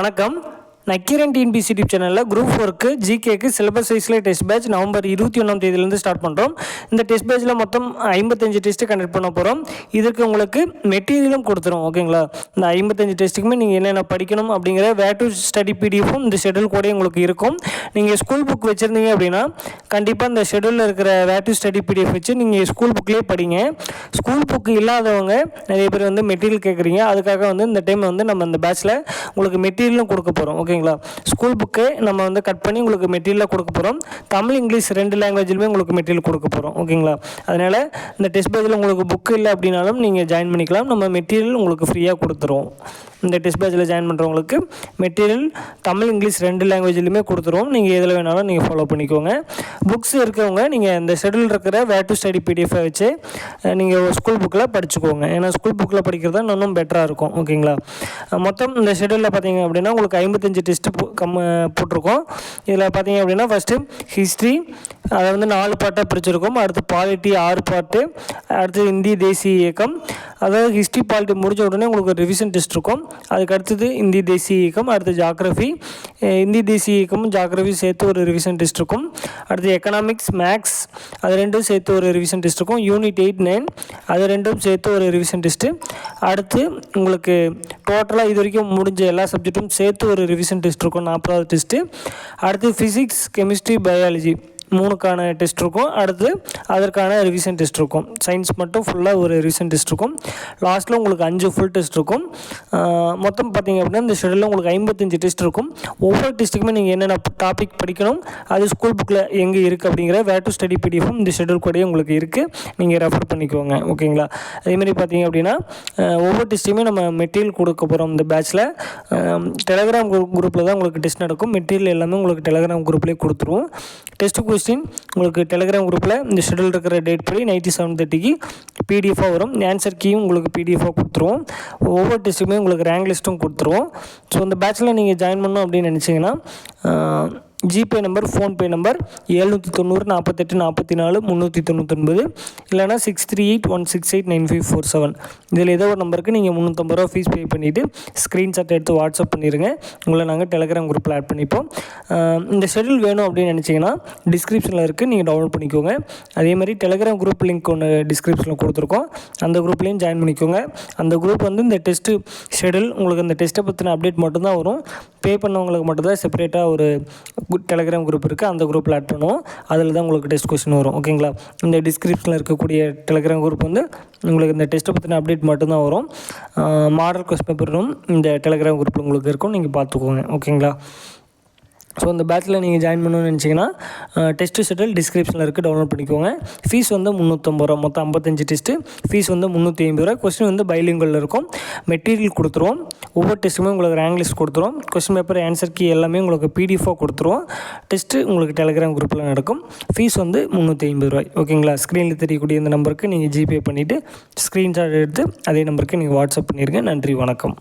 வணக்கம். Nakkheeran TNPSC YouTube சேனலில் group ஒர்க்கு ஜிகேக்கு சிலபஸ் வைஸில் டெஸ்ட் பேட்ச் நவம்பர் இருபத்தி ஒன்றாம் தேதியிலேருந்து ஸ்டார்ட் பண்ணுறோம் இந்த டெஸ்ட் பேட்சில் மொத்தம் ஐம்பத்தஞ்சு டெஸ்ட்டு கண்டக்ட் பண்ண போகிறோம் இதுக்கு உங்களுக்கு மெட்டீரியலும் கொடுத்துரும் ஓகேங்களா இந்த ஐம்பத்தஞ்சு டெஸ்ட்டுக்குமே நீங்கள் என்னென்ன படிக்கணும் அப்படிங்கிற வே டு ஸ்டடி பிடிஎஃபும் இந்த ஷெடியூல் கூட உங்களுக்கு இருக்கும். நீங்கள் ஸ்கூல் புக் வச்சுருந்தீங்க அப்படின்னா கண்டிப்பாக இந்த ஷெடியூலில் இருக்கிற வே டு ஸ்டடி பிடிஎஃப் வச்சு நீங்கள் ஸ்கூல் புக்லேயே படிங்க. ஸ்கூல் புக் இல்லாதவங்க நிறைய பேர் வந்து மெட்டீரியல் கேட்குறீங்க அதுக்காக வந்து இந்த டைம் வந்து நம்ம இந்த பேட்ச்சில் உங்களுக்கு மெட்டீரியலும் கொடுக்க போகிறோம் ஓகேங்களா ஓகேங்களா ஸ்கூல் புக்கு நம்ம வந்து கட் பண்ணி உங்களுக்கு மெட்டீரியலாக கொடுக்க போகிறோம் தமிழ் இங்கிலீஷ் ரெண்டு லாங்குவேஜிலுமே உங்களுக்கு மெட்டீரியல் கொடுக்க போகிறோம் ஓகேங்களா? அதனால் இந்த டெஸ்ட் பேஜில் உங்களுக்கு புக்கு இல்லை அப்படின்னாலும் நீங்கள் ஜாயின் பண்ணிக்கலாம். நம்ம மெட்டீரியல் உங்களுக்கு ஃப்ரீயாக கொடுத்துருவோம். இந்த டெஸ்ட் ஜாயின் பண்ணுறவங்களுக்கு மெட்டீரியல் தமிழ் இங்கிலீஷ் ரெண்டு லாங்குவேஜ்லையுமே கொடுத்துருவோம். நீங்கள் எதில் வேணாலும் நீங்கள் ஃபாலோ பண்ணிக்கோங்க. புக்ஸ் இருக்கிறவங்க நீங்கள் இந்த ஷெடியூல் இருக்கிற வே டு ஸ்டடி பிடிஎஃபை வச்சு நீங்கள் ஸ்கூல் புக்கில் படிச்சுக்கோங்க. ஏன்னா ஸ்கூல் புக்கில் படிக்கிறது தான் இன்னும் பெட்டராக இருக்கும் ஓகேங்களா மொத்தம் இந்த ஷெடியூலில் பார்த்தீங்க அப்படின்னா உங்களுக்கு ஐம்பத்தஞ்சு டெஸ்ட்டு கம் போட்டிருக்கோம். இதில் பார்த்தீங்க அப்படின்னா ஃபஸ்ட்டு ஹிஸ்ட்ரி அதை வந்து நாலு பாட்டாக பிரிச்சிருக்கோம். அடுத்து பாலிட்டி ஆறு பாட்டு அடுத்து இந்தி தேசிய இயக்கம். அதாவது ஹிஸ்ட்ரி பாலிட்டி முடிஞ்ச உடனே உங்களுக்கு ரிவிஷன் டெஸ்ட் இருக்கும். அதுக்கு அடுத்தது இந்தி தேசிய இயக்கம் அடுத்து ஜாக்ரஃபி இந்தி தேசிய இயக்கமும் ஜாக்ரஃபி சேர்த்து ஒரு ரிவிஷன் டெஸ்ட் இருக்கும். அடுத்து எக்கனாமிக்ஸ் மேக்ஸ் அது ரெண்டும் சேர்த்து ஒரு ரிவிஷன் டெஸ்ட் இருக்கும். யூனிட் எயிட் நைன் அது ரெண்டும் சேர்த்து ஒரு ரிவிஷன் டெஸ்ட்டு அடுத்து உங்களுக்கு டோட்டலாக இது வரைக்கும் முடிஞ்ச எல்லா சப்ஜெக்ட்டும் சேர்த்து ஒரு ரிவிஷன் டெஸ்ட் இருக்கும் நாற்பதாவது டெஸ்ட்டு அடுத்து ஃபிசிக்ஸ் கெமிஸ்ட்ரி பயாலஜி மூணுக்கான டெஸ்ட் இருக்கும். அடுத்து அதற்கான ரிவிஷன் டெஸ்ட் இருக்கும். சயின்ஸ் மட்டும் ஃபுல்லாக ஒரு ரிவிஷன் டெஸ்ட் இருக்கும். லாஸ்ட்டில் உங்களுக்கு அஞ்சு ஃபுல் டெஸ்ட் இருக்கும். மொத்தம் பார்த்திங்க அப்படின்னா இந்த ஷெடியூலில் உங்களுக்கு ஐம்பத்தஞ்சு டெஸ்ட் இருக்கும். ஒவ்வொரு டெஸ்ட்டுக்குமே நீங்கள் என்னென்ன டாபிக் படிக்கணும் அது ஸ்கூல் புக்கில் எங்கே இருக்குது அப்படிங்கிற வே டு ஸ்டடி பிடிஎஃபும் இந்த ஷெடியூல் கூடயே உங்களுக்கு இருக்குது நீங்கள் ரெஃபர் பண்ணிக்கோங்க. ஓகேங்களா? அதேமாதிரி பார்த்தீங்க அப்படின்னா ஒவ்வொரு டெஸ்ட்டுமே நம்ம மெட்டீரியல் கொடுக்க போகிறோம் இந்த பேட்ச்சில் டெலகிராம் குரூப் குரூப்பில் தான் உங்களுக்கு டெஸ்ட் நடக்கும். மெட்டீரியல் எல்லாமே உங்களுக்கு டெலகிராம் குரூப்லேயே கொடுத்துருவோம். டெஸ்ட்டு கொஸ்டின் உங்களுக்கு டெலிகிராம் குரூப்பில் இந்த ஷெடியூல் இருக்கிற டேட் படி நைன்ட்டி செவன் தேர்ட்டிக்கு பிடிஎஃபாக வரும். ஆன்சர் கீயும் உங்களுக்கு பிடிஎஃபாக கொடுத்துருவோம். ஒவ்வொரு டெஸ்ட்டுமே உங்களுக்கு ரேங்க் லிஸ்ட்டும் கொடுத்துருவோம். ஸோ இந்த பேட்சில் நீங்கள் ஜாயின் பண்ணணும் அப்படின்னு நினச்சிங்கன்னா ஜிபே நம்பர் ஃபோன்பே நம்பர் எழுநூற்றி தொண்ணூறு நாற்பத்தெட்டு நாற்பத்தி நாலு முந்நூற்றி தொண்ணூத்தொன்பது இல்லைனா six three eight one six eight nine five four seven இதில் ஏதோ ஒரு நம்பருக்கு நீங்கள் முந்நூற்றம்பது ரூபா ஃபீஸ் பே பண்ணிவிட்டு ஸ்க்ரீன்ஷாட் எடுத்து வாட்ஸ்அப் பண்ணிடுங்க உங்களை நாங்கள் டெலகிராம் குரூப்பில் ஆட் பண்ணிப்போம். இந்த ஷெடியூல் வேணும் அப்படின்னு நினச்சிங்கன்னா டிஸ்கிரிப்ஷனில் இருக்குது நீங்கள் டவுன்லோட் பண்ணிக்கோங்க. அதே மாதிரி டெலகிராம் குரூப் லிங்க் ஒன்று டிஸ்கிரிப்ஷனில் கொடுத்துருக்கோம். அந்த குரூப்லேயும் ஜாயின் பண்ணிக்கோங்க. அந்த குரூப் வந்து இந்த டெஸ்ட்டு ஷெடியூல் உங்களுக்கு அந்த டெஸ்ட்டை பற்றின அப்டேட் மட்டும்தான் வரும். பே பண்ணவங்களுக்கு மட்டும்தான் செப்பரேட்டாக ஒரு டெலகிராம் குரூப் இருக்குது அந்த குரூப்பில் ஆட் பண்ணுவோம். அதில் தான் உங்களுக்கு டெஸ்ட் கொஸ்டின் வரும். ஓகேங்களா இந்த டிஸ்கிரிப்ஷனில் இருக்கக்கூடிய டெலகிராம் குரூப் வந்து உங்களுக்கு இந்த டெஸ்ட்டை பற்றின அப்டேட் மட்டும்தான் வரும். மாடல் கொஸ்டின் பேப்பரும் இந்த டெலகிராம் குரூப்பில் உங்களுக்கு இருக்கும். நீங்கள் பார்த்துக்கோங்க. ஓகேங்களா ஸோ இந்த பேட்சில் நீங்கள் ஜாயின் பண்ணணும்னு நினச்சிங்கன்னா டெஸ்ட்டு செட்டில் டிஸ்கிரிப்ஷனில் இருக்குது டவுன்லோட் பண்ணிக்கோங்க. ஃபீஸ் வந்து முந்நூற்றம்பது ரூபா. மொத்தம் ஐம்பத்தஞ்சு டெஸ்ட்டு ஃபீஸ் வந்து முந்நூற்றி ஐம்பது ரூபா. கொஸ்டின் வந்து பைலிங்கலில் இருக்கும். மெட்டீரியல் கொடுத்துருவோம். ஒவ்வொரு டெஸ்ட்டுமே உங்களுக்கு ரேங்க் லிஸ்ட் கொடுத்துருவோம். கொஸ்டின் பேப்பர் ஆன்சர் கீ எல்லாமே உங்களுக்கு பிடிஎஃபாக கொடுத்துருவோம். டெஸ்ட்டு உங்களுக்கு டெலிகிராம் குரூப்பில் நடக்கும். ஃபீஸ் வந்து முந்நூற்றி ஐம்பது ரூபாய். ஓகேங்களா ஸ்க்ரீனில் தெரியக்கூடிய இந்த நம்பருக்கு நீங்கள் ஜிபே பண்ணிவிட்டு ஸ்க்ரீன்ஷாட் எடுத்து அதே நம்பருக்கு நீங்கள் வாட்ஸ்அப் பண்ணிடுங்க நன்றி. வணக்கம்.